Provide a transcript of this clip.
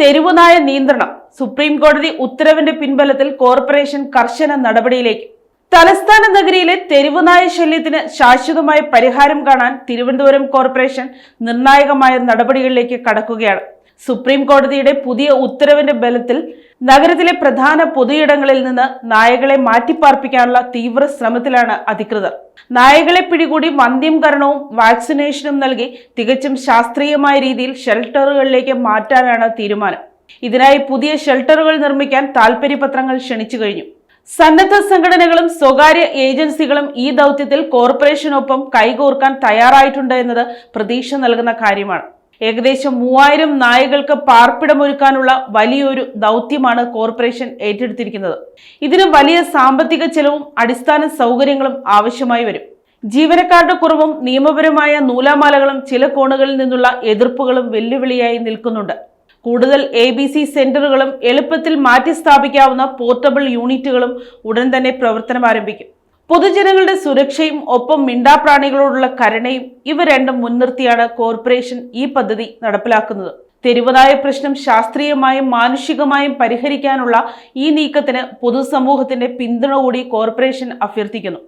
തെരുവുനായ നിയന്ത്രണം. സുപ്രീം കോടതി ഉത്തരവിന്റെ പിൻബലത്തിൽ കോർപ്പറേഷൻ കർശന നടപടിയിലേക്ക്. തലസ്ഥാന നഗരിയിലെ തെരുവുനായ ശല്യത്തിന് ശാശ്വതമായ പരിഹാരം കാണാൻ തിരുവനന്തപുരം കോർപ്പറേഷൻ നിർണായകമായ നടപടികളിലേക്ക് കടക്കുകയാണ്. സുപ്രീം കോടതിയുടെ പുതിയ ഉത്തരവിന്റെ ബലത്തിൽ നഗരത്തിലെ പ്രധാന പൊതുയിടങ്ങളിൽ നിന്ന് നായകളെ മാറ്റിപ്പാർപ്പിക്കാനുള്ള തീവ്ര ശ്രമത്തിലാണ് അധികൃതർ. നായകളെ പിടികൂടി വന്ധ്യംകരണവും വാക്സിനേഷനും നൽകി തികച്ചും ശാസ്ത്രീയമായ രീതിയിൽ ഷെൽട്ടറുകളിലേക്ക് മാറ്റാനാണ് തീരുമാനം. ഇതിനായി പുതിയ ഷെൽട്ടറുകൾ നിർമ്മിക്കാൻ താൽപര്യപത്രങ്ങൾ ക്ഷണിച്ചു കഴിഞ്ഞു. സന്നദ്ധ സംഘടനകളും സ്വകാര്യ ഏജൻസികളും ഈ ദൗത്യത്തിൽ കോർപ്പറേഷനൊപ്പം കൈകോർക്കാൻ തയ്യാറായിട്ടുണ്ട് എന്നത് പ്രതീക്ഷ നൽകുന്ന കാര്യമാണ്. ഏകദേശം മൂവായിരം നായകൾക്ക് പാർപ്പിടമൊരുക്കാനുള്ള വലിയൊരു ദൗത്യമാണ് കോർപ്പറേഷൻ ഏറ്റെടുത്തിരിക്കുന്നത്. ഇതിന് വലിയ സാമ്പത്തിക ചെലവും അടിസ്ഥാന സൗകര്യങ്ങളും ആവശ്യമായി വരും. ജീവനക്കാരുടെ കുറവും നിയമപരമായ നൂലാമാലകളും ചില കോണുകളിൽ നിന്നുള്ള എതിർപ്പുകളും വെല്ലുവിളിയായി നിൽക്കുന്നുണ്ട്. കൂടുതൽ എ ബി സി സെന്ററുകളും എളുപ്പത്തിൽ മാറ്റി സ്ഥാപിക്കാവുന്ന പോർട്ടബിൾ യൂണിറ്റുകളും ഉടൻ തന്നെ പ്രവർത്തനം ആരംഭിക്കും പൊതുജനങ്ങളുടെ സുരക്ഷയും ഒപ്പം മിണ്ടാപ്രാണികളോടുള്ള കരുണയും ഇവ രണ്ടും മുൻനിർത്തിയാണ് കോർപ്പറേഷൻ ഈ പദ്ധതി നടപ്പിലാക്കുന്നത്. തെരുവനായ പ്രശ്നം ശാസ്ത്രീയമായും മാനുഷികമായും പരിഹരിക്കാനുള്ള ഈ നീക്കത്തിന് പൊതുസമൂഹത്തിന്റെ പിന്തുണ കൂടി കോർപ്പറേഷൻ അഭ്യർത്ഥിക്കുന്നു.